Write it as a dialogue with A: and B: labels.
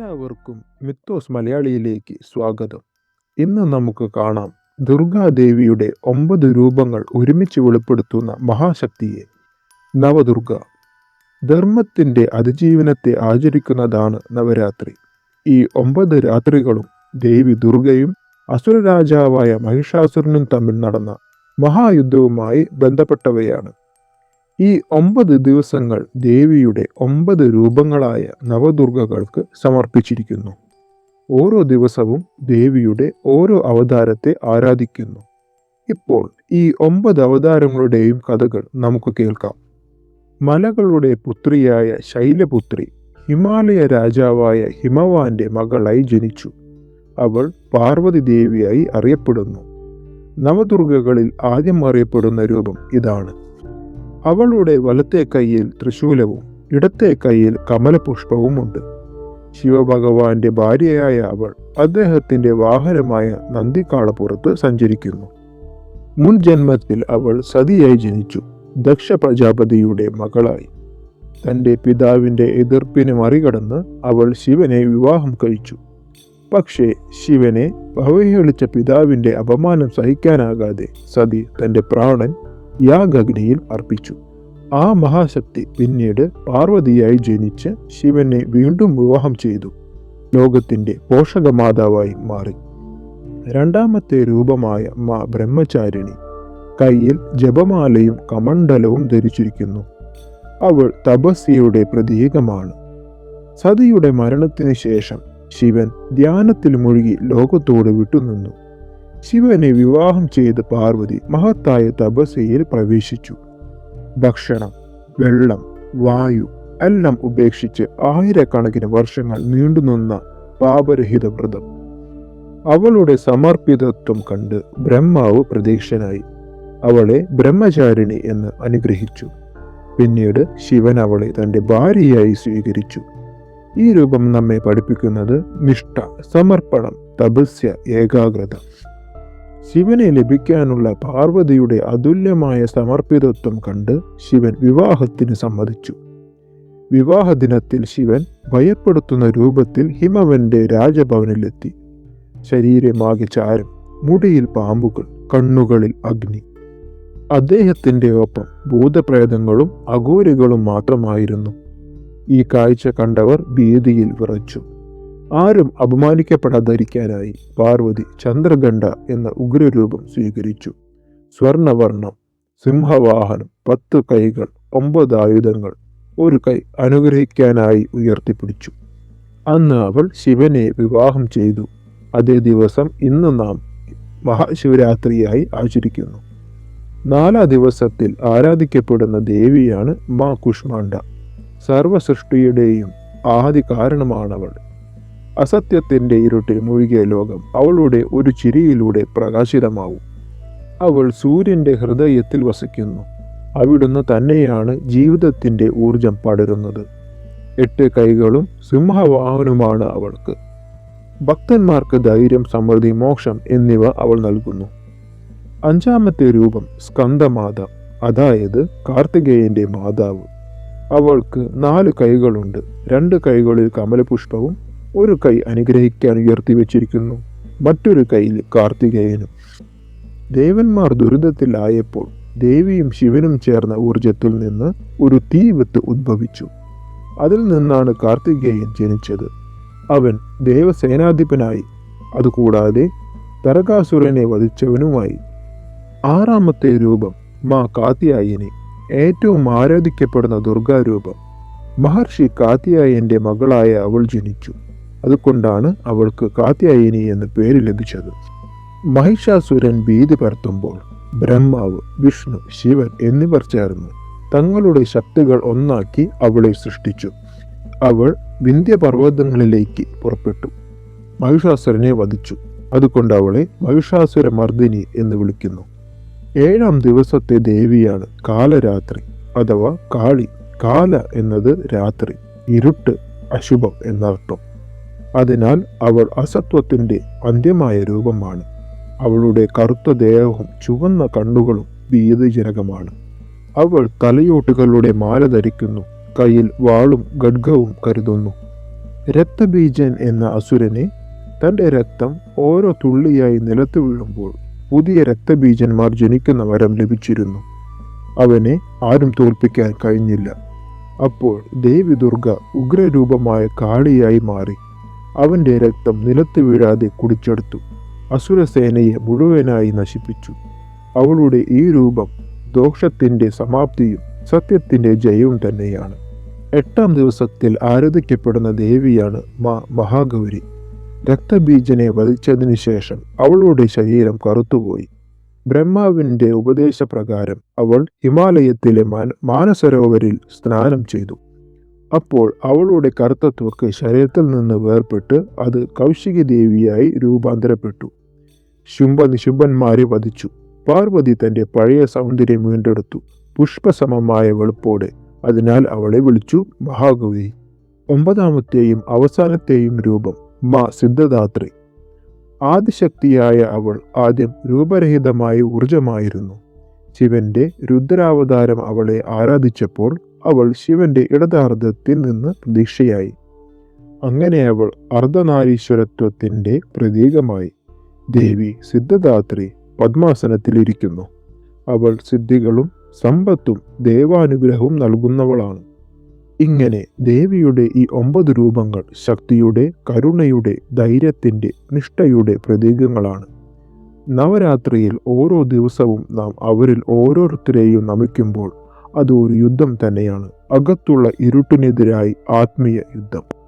A: എല്ലാവർക്കും മിത്തോസ് മലയാളിയിലേക്ക് സ്വാഗതം. ഇന്ന് നമുക്ക് കാണാം ദുർഗാദേവിയുടെ ഒമ്പത് രൂപങ്ങൾ ഒരുമിച്ച് വെളിപ്പെടുത്തുന്ന മഹാശക്തിയെ. നവദുർഗ. ധർമ്മത്തിന്റെ അതിജീവനത്തെ ആചരിക്കുന്നതാണ് നവരാത്രി. ഈ ഒമ്പത് രാത്രികളും ദേവി ദുർഗയും അസുരരാജാവായ മഹിഷാസുരനും തമ്മിൽ നടന്ന മഹായുദ്ധവുമായി ബന്ധപ്പെട്ടവയാണ്. ഈ ഒമ്പത് ദിവസങ്ങൾ ദേവിയുടെ ഒമ്പത് രൂപങ്ങളായ നവദുർഗകൾക്ക് സമർപ്പിച്ചിരിക്കുന്നു. ഓരോ ദിവസവും ദേവിയുടെ ഓരോ അവതാരത്തെ ആരാധിക്കുന്നു. ഇപ്പോൾ ഈ ഒമ്പത് അവതാരങ്ങളുടെയും കഥകൾ നമുക്ക് കേൾക്കാം. മലകളുടെ പുത്രിയായ ശൈലപുത്രി ഹിമാലയ രാജാവായ ഹിമവാന്റെ മകളായി ജനിച്ചു. അവൾ പാർവതി ദേവിയായി അറിയപ്പെടുന്നു. നവദുർഗകളിൽ ആദ്യം അറിയപ്പെടുന്ന രൂപം ഇതാണ്. അവളുടെ വലത്തെ കയ്യിൽ തൃശൂലവും ഇടത്തെ കൈയിൽ കമലപുഷ്പവുമുണ്ട്. ശിവഭഗവാന്റെ ഭാര്യയായ അവൾ അദ്ദേഹത്തിന്റെ വാഹനമായ നന്ദിക്കാളപ്പുറത്ത് സഞ്ചരിക്കുന്നു. മുൻ ജന്മത്തിൽ അവൾ സതിയായി ജനിച്ചു. ദക്ഷ പ്രജാപതിയുടെ മകളായി. തന്റെ പിതാവിന്റെ എതിർപ്പിനെ മറികടന്ന് അവൾ ശിവനെ വിവാഹം കഴിച്ചു. പക്ഷേ ശിവനെ അവഹേളിച്ച പിതാവിന്റെ അപമാനം സഹിക്കാനാകാതെ സതി തന്റെ പ്രാണൻ യാഗഗ്നിയിൽ അർപ്പിച്ചു. ആ മഹാശക്തി പിന്നീട് പാർവതിയായി ജനിച്ച് ശിവനെ വീണ്ടും വിവാഹം ചെയ്തു. ലോകത്തിന്റെ പോഷകമാതാവായി മാറി. രണ്ടാമത്തെ രൂപമായ മാ ബ്രഹ്മചാരിണി കയ്യിൽ ജപമാലയും കമണ്ഡലവും ധരിച്ചിരിക്കുന്നു. അവൾ തപസ്യയുടെ പ്രതീകമാണ്. സതിയുടെ മരണത്തിന് ശേഷം ശിവൻ ധ്യാനത്തിൽ മുഴുകി ലോകത്തോട് വിട്ടുനിന്നു. ശിവനെ വിവാഹം ചെയ്ത് പാർവതി മഹത്തായ തപസ്യയിൽ പ്രവേശിച്ചു. ഭക്ഷണം വെള്ളം വായു എല്ലാം ഉപേക്ഷിച്ച് ആയിരക്കണക്കിന് വർഷങ്ങൾ നീണ്ടുനിന്ന പാപരഹിത വ്രതം അവളുടെ സമർപ്പിതത്വം കണ്ട് ബ്രഹ്മാവ് പ്രതീക്ഷനായി. അവളെ ബ്രഹ്മചാരിണി എന്ന് അനുഗ്രഹിച്ചു. പിന്നീട് ശിവൻ അവളെ തന്റെ ഭാര്യയായി സ്വീകരിച്ചു. ഈ രൂപം നമ്മെ പഠിപ്പിക്കുന്നത് നിഷ്ഠ സമർപ്പണം തപസ്യ ഏകാഗ്രത. ശിവനെ ലഭിക്കാനുള്ള പാർവതിയുടെ അതുല്യമായ സമർപ്പിതത്വം കണ്ട് ശിവൻ വിവാഹത്തിന് സമ്മതിച്ചു. വിവാഹ ദിനത്തിൽ ശിവൻ ഭയപ്പെടുത്തുന്ന രൂപത്തിൽ ഹിമവന്റെ രാജഭവനിലെത്തി. ശരീരമാകെ ചാരം മുടിയിൽ പാമ്പുകൾ കണ്ണുകളിൽ അഗ്നി. അദ്ദേഹത്തിന്റെ ഒപ്പം ഭൂതപ്രേതങ്ങളും അഘോരികളും മാത്രമായിരുന്നു. ഈ കാഴ്ച കണ്ടവർ ഭീതിയിൽ വിറച്ചു. ആരും അപമാനിക്കപ്പെടാതിരിക്കാനായി പാർവതി ചന്ദ്രഗണ്ഡ എന്ന ഉഗ്രരൂപം സ്വീകരിച്ചു. സ്വർണവർണം സിംഹവാഹനം പത്ത് കൈകൾ ഒമ്പത് ആയുധങ്ങൾ ഒരു കൈ അനുഗ്രഹിക്കാനായി ഉയർത്തിപ്പിടിച്ചു. അന്ന് അവൾ ശിവനെ വിവാഹം ചെയ്തു. അതേ ദിവസം ഇന്ന് നാം മഹാശിവരാത്രിയായി ആചരിക്കുന്നു. നാലാം ദിവസത്തിൽ ആരാധിക്കപ്പെടുന്ന ദേവിയാണ് മാ കുഷ്മാണ്ഡ. സർവസൃഷ്ടിയുടെയും ആദി കാരണമാണവൾ അസത്യത്തിന്റെ ഇരുട്ടിൽ മുഴുകിയ ലോകം അവളുടെ ഒരു ചിരിയിലൂടെ പ്രകാശിതമാവും. അവൾ സൂര്യന്റെ ഹൃദയത്തിൽ വസിക്കുന്നു. അവിടുന്ന് തന്നെയാണ് ജീവിതത്തിന്റെ ഊർജം പടരുന്നത്. എട്ട് കൈകളും സിംഹവാഹനുമാണ് അവൾക്ക്. ഭക്തന്മാർക്ക് ധൈര്യം സമൃദ്ധി മോക്ഷം എന്നിവ അവൾ നൽകുന്നു. അഞ്ചാമത്തെ രൂപം സ്കന്ദമാത അതായത് കാർത്തികേയന്റെ മാതാവ്. അവൾക്ക് നാല് കൈകളുണ്ട്. രണ്ട് കൈകളിൽ കമലപുഷ്പവും ഒരു കൈ അനുഗ്രഹിക്കാൻ ഉയർത്തി വച്ചിരിക്കുന്നു. മറ്റൊരു കൈയിൽ കാർത്തികേയനും. ദേവന്മാർ ദുരിതത്തിലായപ്പോൾ ദേവിയും ശിവനും ചേർന്ന ഊർജത്തിൽ നിന്ന് ഒരു തീവത്ത് ഉദ്ഭവിച്ചു അതിൽ നിന്നാണ് കാർത്തികേയൻ ജനിച്ചത്. അവൻ ദേവസേനാധിപനായി. അതുകൂടാതെ തരകാസുരനെ വധിച്ചവനുമായി. ആറാമത്തെ രൂപം മാ കാത്തിയായനെ ഏറ്റവും ആരാധിക്കപ്പെടുന്ന ദുർഗാരൂപം. മഹർഷി കാത്തിയായന്റെ മകളായ അവൾ ജനിച്ചു. അതുകൊണ്ടാണ് അവൾക്ക് കാത്യായനി എന്ന പേര് ലഭിച്ചത്. മഹിഷാസുരൻ ഭീതി പരത്തുമ്പോൾ ബ്രഹ്മാവ് വിഷ്ണു ശിവൻ എന്നിവർ ചേർന്ന് തങ്ങളുടെ ശക്തികൾ ഒന്നാക്കി അവളെ സൃഷ്ടിച്ചു. അവൾ വിന്ധ്യപർവതങ്ങളിലേക്ക് പുറപ്പെട്ടു. മഹിഷാസുരനെ വധിച്ചു. അതുകൊണ്ട് അവളെ മഹിഷാസുര മർദ്ദിനി എന്ന് വിളിക്കുന്നു. ഏഴാം ദിവസത്തെ ദേവിയാണ് കാലരാത്രി അഥവാ കാളി. കാല എന്നത് രാത്രി ഇരുട്ട് അശുഭം എന്നർത്ഥം. അതിനാൽ അവൾ അസത്വത്തിന്റെ അന്ത്യമായ രൂപമാണ്. അവളുടെ കറുത്ത ദേഹവും ചുവന്ന കണ്ണുകളും ഭീതിജനകമാണ്. അവൾ തലയോട്ടുകളുടെ മാല ധരിക്കുന്നു കയ്യിൽ വാളും ഖഡ്ഗവും കരുതുന്നു. രക്തബീജൻ എന്ന അസുരനെ തന്റെ രക്തം ഓരോ തുള്ളിയായി നിലത്ത് വീഴുമ്പോൾ പുതിയ രക്തബീജന്മാർ ജനിക്കുന്ന വരം ലഭിച്ചിരുന്നു. അവനെ ആരും തോൽപ്പിക്കാൻ കഴിഞ്ഞില്ല. അപ്പോൾ ദേവി ദുർഗ ഉഗ്രരൂപമായ കാളിയായി മാറി. അവന്റെ രക്തം നിലത്ത് വീഴാതെ കുടിച്ചെടുത്തു. അസുരസേനയെ മുഴുവനായി നശിപ്പിച്ചു. അവളുടെ ഈ രൂപം ദോഷത്തിന്റെ സമാപ്തിയും സത്യത്തിന്റെ ജയവും തന്നെയാണ്. എട്ടാം ദിവസത്തിൽ ആരാധിക്കപ്പെടുന്ന ദേവിയാണ് മാ മഹാഗൗരി. രക്തബീജനെ വധിച്ചതിനു ശേഷം അവളുടെ ശരീരം കറുത്തുപോയി. ബ്രഹ്മാവിന്റെ ഉപദേശപ്രകാരം അവൾ ഹിമാലയത്തിലെ മാന മാനസരോവരിൽ സ്നാനം ചെയ്തു. അപ്പോൾ അവളുടെ കറുത്ത ത്വക്ക് ശരീരത്തിൽ നിന്ന് വേർപെട്ട് അത് കൗശിക ദേവിയായി രൂപാന്തരപ്പെട്ടു. ശുംഭ നിശുംഭന്മാരെ വധിച്ചു. പാർവതി തന്റെ പഴയ സൗന്ദര്യം വീണ്ടെടുത്തു. പുഷ്പസമമായ വെളുപ്പോടെ അതിനാൽ അവളെ വിളിച്ചു മഹാഗൗരി. ഒമ്പതാമത്തെയും അവസാനത്തെയും രൂപം മാ സിദ്ധദാത്രി. ആദിശക്തിയായ അവൾ ആദ്യം രൂപരഹിതമായി ഊർജമായിരുന്നു ശിവന്റെ രുദ്രാവതാരം അവളെ ആരാധിച്ചപ്പോൾ അവൾ ശിവന്റെ ഇടതാർദ്ധത്തിൽ നിന്ന് പ്രതീക്ഷയായി. അങ്ങനെ അവൾ അർദ്ധനാരീശ്വരത്വത്തിന്റെ പ്രതീകമായി. ദേവി സിദ്ധദാത്രി പദ്മാസനത്തിലിരിക്കുന്നു അവൾ സിദ്ധികളും സമ്പത്തും ദേവാനുഗ്രഹവും നൽകുന്നവളാണ്. ഇങ്ങനെ ദേവിയുടെ ഈ ഒമ്പത് രൂപങ്ങൾ ശക്തിയുടെ കരുണയുടെ ധൈര്യത്തിന്റെ നിഷ്ഠയുടെ പ്രതീകങ്ങളാണ്. നവരാത്രിയിൽ ഓരോ ദിവസവും നാം അവരിൽ ഓരോരുത്തരെയും നമിക്കുമ്പോൾ അത് ഒരു യുദ്ധം തന്നെയാണ്. അകത്തുള്ള ഇരുട്ടിനെതിരായി ആത്മീയ യുദ്ധം.